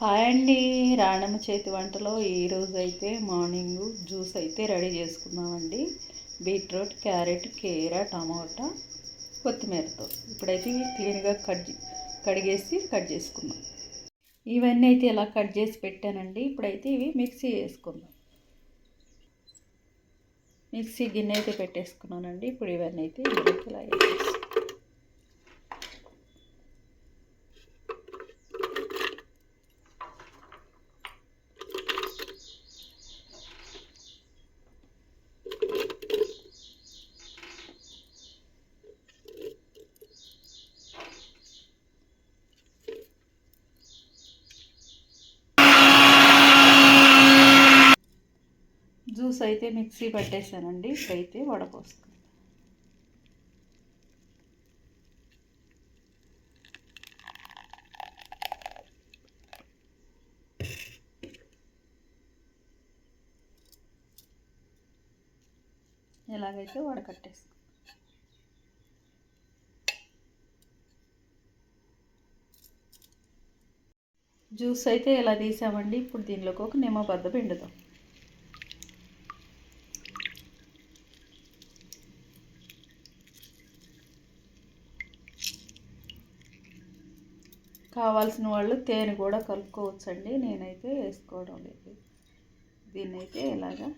Hi అండి. రాణమ్మ చేతి వంటలో ఈరోజు అయితే మార్నింగ్ జ్యూస్ అయితే రెడీ చేసుకున్నామండి. బీట్రూట్ క్యారెట్ కీర టమాటా కొత్తిమీరతో. ఇప్పుడైతే ఇవి క్లీన్గా కట్ కడిగేసి కట్ చేసుకున్నాం ఇవన్నీ అయితే ఇలా కట్ చేసి పెట్టానండి. ఇప్పుడైతే ఇవి మిక్సీ వేసుకుందాం. మిక్సీ గిన్నె అయితే పెట్టేసుకున్నానండి. ఇప్పుడు ఇవన్నీ అయితే ఇలా జ్యూస్ అయితే మిక్సీ పట్టేశానండి ఇప్పుడైతే వడపోసుకుందాం ఎలాగైతే వడకట్టేసుకుందాం జ్యూస్ అయితే ఇలా తీసామండి ఇప్పుడు దీనిలోకి ఒక నిమ్మ బద్ద పిండుదాం. కావాల్సిన వాళ్ళు తేనె కూడా కలుపుకోవచ్చండి. నేనైతే వేసుకోవడం లేదు. దీన్ని అయితే ఇలాగా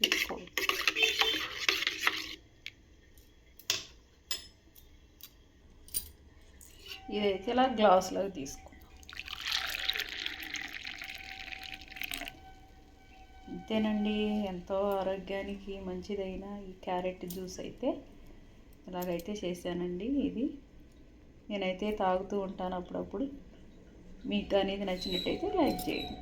తీసుకోవచ్చు. ఇదైతే ఇలా గ్లాసులోకి తీసుకుందాం. అంతేనండి ఎంతో ఆరోగ్యానికి మంచిదైన ఈ క్యారెట్ జ్యూస్ అయితే ఇలాగైతే చేశానండి. ఇది నేనైతే తాగుతూ ఉంటాను అప్పుడప్పుడు. మీకు అనేది నచ్చినట్టయితే లైక్ చేయండి.